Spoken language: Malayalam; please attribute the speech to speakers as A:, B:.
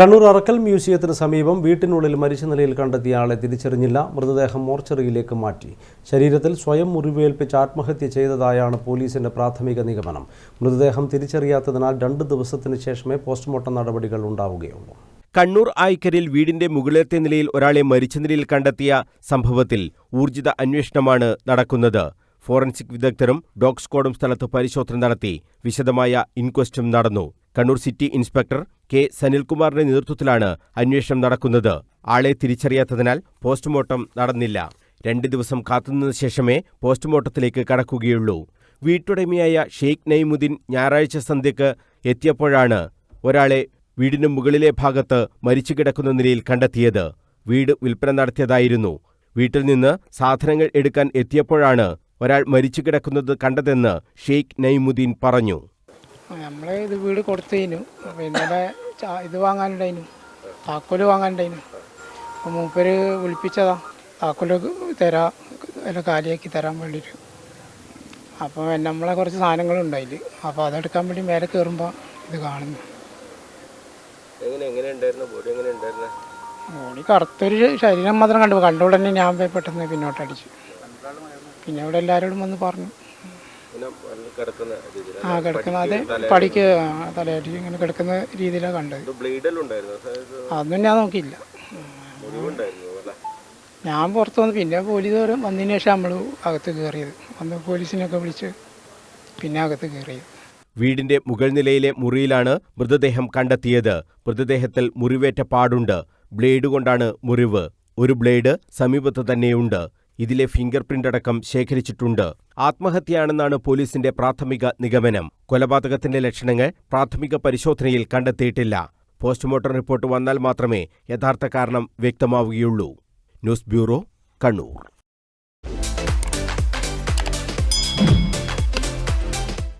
A: കണ്ണൂർ അറക്കൽ മ്യൂസിയത്തിന് സമീപം വീട്ടിനുള്ളിൽ മരിച്ച നിലയിൽ കണ്ടെത്തിയ ആളെ തിരിച്ചറിഞ്ഞില്ല. മൃതദേഹം മോർച്ചറിയിലേക്ക് മാറ്റി. ശരീരത്തിൽ സ്വയം മുറിവേൽപ്പിച്ച് ആത്മഹത്യ ചെയ്തതായാണ് പോലീസിന്റെ പ്രാഥമിക നിഗമനം. മൃതദേഹം തിരിച്ചറിയാത്തതിനാൽ രണ്ട് ദിവസത്തിന് ശേഷമേ പോസ്റ്റ്മോർട്ടം നടപടികൾ ഉണ്ടാവുകയുള്ളൂ.
B: കണ്ണൂർ ആയിക്കരിൽ വീടിന്റെ മുകളിലത്തെ നിലയിൽ ഒരാളെ മരിച്ച നിലയിൽ കണ്ടെത്തിയ സംഭവത്തിൽ ഊർജിത അന്വേഷണമാണ് നടക്കുന്നത്. ഫോറൻസിക് വിദഗ്ധരും ഡോഗ് സ്ക്വാഡും സ്ഥലത്ത് പരിശോധന നടത്തി വിശദമായ ഇൻക്വസ്റ്റും നടന്നു. കണ്ണൂർ സിറ്റി ഇൻസ്പെക്ടർ കെ സനിൽകുമാറിന്റെ നേതൃത്വത്തിലാണ് അന്വേഷണം നടക്കുന്നത്. ആളെ തിരിച്ചറിയാത്തതിനാൽ പോസ്റ്റ്മോർട്ടം നടന്നില്ല. രണ്ട് ദിവസം കാത്തുനിന്ന ശേഷമേ പോസ്റ്റ്മോർട്ടത്തിലേക്ക് കടക്കുകയുള്ളൂ. വീട്ടുടമയായ ഷെയ്ഖ് നൈമുദ്ദീൻ ഞായറാഴ്ച സന്ധ്യക്ക് എത്തിയപ്പോഴാണ് ഒരാളെ വീടിന് മുകളിലെ ഭാഗത്ത് മരിച്ചു കിടക്കുന്ന നിലയിൽ കണ്ടെത്തിയത്. വീട് വിൽപ്പന നടത്തിയതായിരുന്നു. വീട്ടിൽ നിന്ന് സാധനങ്ങൾ എടുക്കാൻ എത്തിയപ്പോഴാണ് ഒരാൾ മരിച്ചു കിടക്കുന്നത് കണ്ടതെന്ന് ഷെയ്ഖ് നൈമുദ്ദീൻ പറഞ്ഞു.
C: നമ്മളെ ഇത് വീട് കൊടുത്തതിനു. പിന്നെ ഇത് വാങ്ങാനുണ്ടായിനു. താക്കോൽ വാങ്ങാനുണ്ടായിനു. അപ്പോൾ മൂപ്പര് വിളിപ്പിച്ചതാ. താക്കോൽ തരാ എല്ലാം കാലിയാക്കി തരാൻ വേണ്ടിയിട്ട് അപ്പോൾ നമ്മളെ കുറച്ച് സാധനങ്ങളുണ്ടായിൽ. അപ്പോൾ അതെടുക്കാൻ വേണ്ടി മേലെ കയറുമ്പോൾ ഇത് കാണുന്നു. ബോഡി കറുത്തൊരു ശരീരം മാത്രം കണ്ടു കണ്ട ഉടനെ ഞാൻ പെട്ടെന്ന് പിന്നോട്ടടിച്ചു. പിന്നെ ഇവിടെ എല്ലാവരോടും വന്ന് പറഞ്ഞു. ആ കിടക്കുന്ന അതെ പടിക്ക് തലയാട്ടി ഇങ്ങനെ കിടക്കുന്ന രീതിയിലാണ് കണ്ടത്. അതൊന്നും ഞാൻ നോക്കിയില്ല. ഞാൻ പുറത്ത് വന്നു പിന്നെ പോലീസ് വന്നതിന് ശേഷം നമ്മൾ അകത്ത് കയറിയത്. വന്ന് പോലീസിനൊക്കെ വിളിച്ച് പിന്നെ അകത്ത് കയറിയത്.
B: വീടിന്റെ മുകൾ നിലയിലെ മുറിയിലാണ് മൃതദേഹം കണ്ടെത്തിയത്. മൃതദേഹത്തിൽ മുറിവേറ്റ പാടുണ്ട്. ബ്ലേഡ് കൊണ്ടാണ് മുറിവ്. ഒരു ബ്ലേഡ് സമീപത്ത് തന്നെയുണ്ട്. ഇതിലെ ഫിംഗർ പ്രിന്റ് അടക്കം ശേഖരിച്ചിട്ടുണ്ട്. ആത്മഹത്യയാണെന്നാണ് പോലീസിന്റെ പ്രാഥമിക നിഗമനം. കൊലപാതകത്തിന്റെ ലക്ഷണങ്ങൾ പ്രാഥമിക പരിശോധനയിൽ കണ്ടെത്തിയിട്ടില്ല. പോസ്റ്റ്മോർട്ടം റിപ്പോർട്ട് വന്നാൽ മാത്രമേ യഥാർത്ഥ കാരണം വ്യക്തമാവുകയുള്ളൂ. News bureau Kannur.